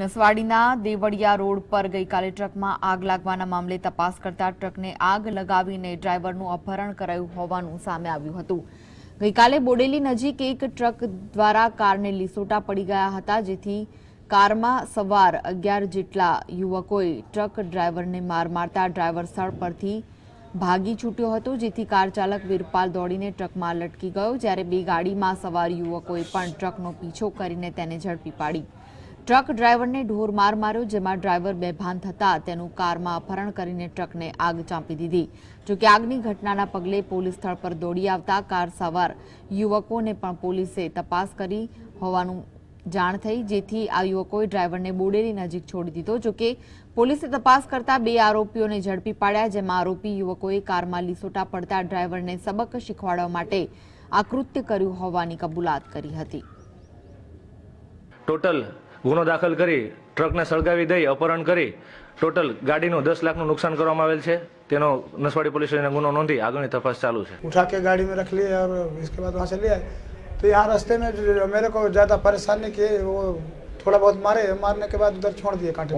નસવાડીના Devaliya road પર ગઈકાલે ટ્રકમાં આગ લાગવાના મામલે તપાસ કરતા ટ્રકને આગ લગાવીને ડ્રાઈવરનું અપહરણ કરાયું હોવાનું સામે આવ્યું હતું. ગઈકાલે બોડેલી નજીક એક ટ્રક દ્વારા કારને લીસોટા પડી ગયા હતા, જેથી કારમાં સવાર અગિયાર જેટલા યુવકોએ ટ્રક ડ્રાઈવરને માર મારતા ડ્રાઈવર સ્થળ પરથી ભાગી છૂટ્યો હતો, જેથી કાર ચાલક વીરપાલ દોડીને ટ્રકમાં લટકી ગયો, જ્યારે બે ગાડીમાં સવાર યુવકોએ પણ ટ્રકનો પીછો કરીને તેને ઝડપી પાડી. ટ્રક ડ્રાઈવરને ઢોર માર માર્યો, જેમાં ડ્રાઈવર બેભાન થતા તેનું કારમાં અપહરણ કરીને ટ્રકને આગ ચાંપી દીધી. જોકે આગની ઘટનાના પગલે પોલીસ સ્થળ પર દોડી આવતા કાર સવાર યુવકોને પણ પોલીસે તપાસ કરી હોવાનું જાણ થઈ, જેથી આ યુવકોએ ડ્રાઈવરને બોડેલી નજીક છોડી દીધો. જોકે પોલીસે તપાસ કરતા બે આરોપીઓને ઝડપી પાડ્યા, જેમાં આરોપી યુવકોએ કારમાં લીસોટા પડતા ડ્રાઈવરને સબક શીખવાડવા માટે આ કૃત્ય કર્યું હોવાની કબૂલાત કરી હતી. ટોટલ ગુનો દાખલ કરી ટ્રકને સળગાવી દઈ અપહરણ કરી ટોટલ ગાડીનું દસ લાખનું નુકસાન કરવામાં આવેલ છે તેનો નસવાડી પોલીસ સ્ટેશને ગુનો નોંધી આગળની તપાસ ચાલુ છે उठा के गाड़ी में रख लिए और इसके बाद वहाँ से ले आए तो यहाँ रास्ते में जो- मेरे को ज़्यादा परेशानी किए वो थोड़ा बहुत मारे मारने के बाद उधर छोड़ दिए कांटे